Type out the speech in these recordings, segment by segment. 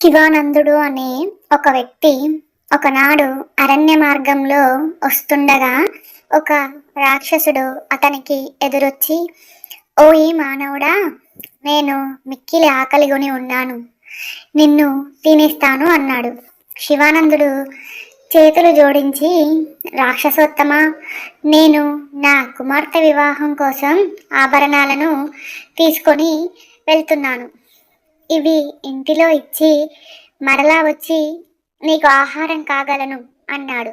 శివానందుడు అనే ఒక వ్యక్తి ఒకనాడు అరణ్య మార్గంలో వస్తుండగా ఒక రాక్షసుడు అతనికి ఎదురొచ్చి ఓ ఈ మానవుడా నేను మిక్కిలి ఆకలిగొని ఉన్నాను. నిన్ను తినేస్తాను అన్నాడు. శివానందుడు చేతులు జోడించి రాక్షసోత్తమ నేను నా కుమార్తె వివాహం కోసం ఆభరణాలను తీసుకొని వెళ్తున్నాను. ఇవి ఇంటిలో ఇచ్చి మరలా వచ్చి నీకు ఆహారం కాగలను అన్నాడు.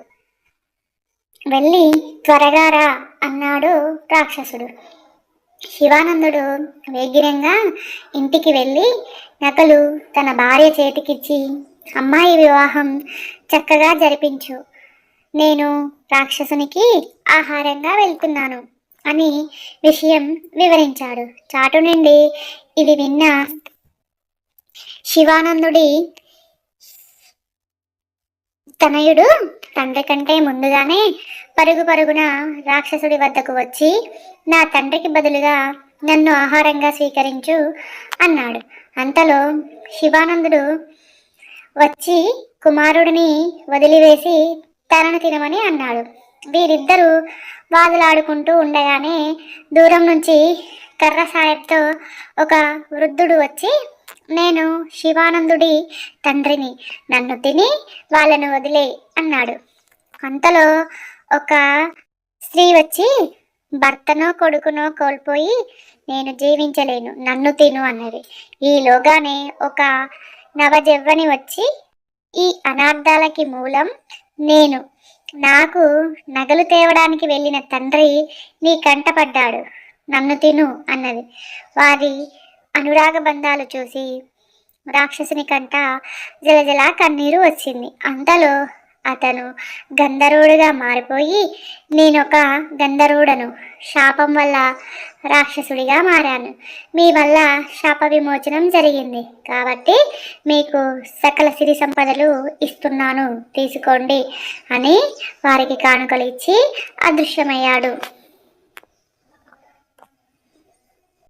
వెళ్ళి త్వరగా రా అన్నాడు రాక్షసుడు. శివానందుడు వేగిరంగా ఇంటికి వెళ్ళి నకలు తన భార్య చేతికిచ్చి అమ్మాయి వివాహం చక్కగా జరిపించు. నేను రాక్షసునికి ఆహారంగా వెళ్తున్నాను అని విషయం వివరించాడు. చాటు నుండి ఇది విన్న శివానందుడి తనయుడు తండ్రి కంటే ముందుగానే పరుగు పరుగున రాక్షసుడి వద్దకు వచ్చి నా తండ్రికి బదులుగా నన్ను ఆహారంగా స్వీకరించు అన్నాడు. అంతలో శివానందుడు వచ్చి కుమారుడిని వదిలివేసి తనను తినమని అన్నాడు. వీరిద్దరూ వాదులాడుకుంటూ ఉండగానే దూరం నుంచి కర్ర సాయంతో ఒక వృద్ధుడు వచ్చి నేను శివానందుడి తండ్రిని. నన్ను తిని వాళ్ళను వదిలే అన్నాడు. అంతలో ఒక స్త్రీ వచ్చి భర్తనో కొడుకునో కోల్పోయి నేను జీవించలేను. నన్ను తిను అన్నది. ఈలోగానే ఒక నవజెవ్వని వచ్చి ఈ అనార్థాలకి మూలం నేను. నాకు నగలు తేవడానికి వెళ్ళిన తండ్రి నీ కంటపడ్డాడు నన్ను తిను అన్నది. వారి అనురాగ బంధాలు చూసి రాక్షసుని కంట జలజల కన్నీరు వచ్చింది. అంతలో అతను గంధర్వుడుగా మారిపోయి నేనొక గంధర్వుడను. శాపం వల్ల రాక్షసుడిగా మారాను. మీ వల్ల శాప విమోచనం జరిగింది. కాబట్టి మీకు సకల సిరి సంపదలు ఇస్తున్నాను. తీసుకోండి అని వారికి కానుకలు ఇచ్చి అదృశ్యమయ్యాడు.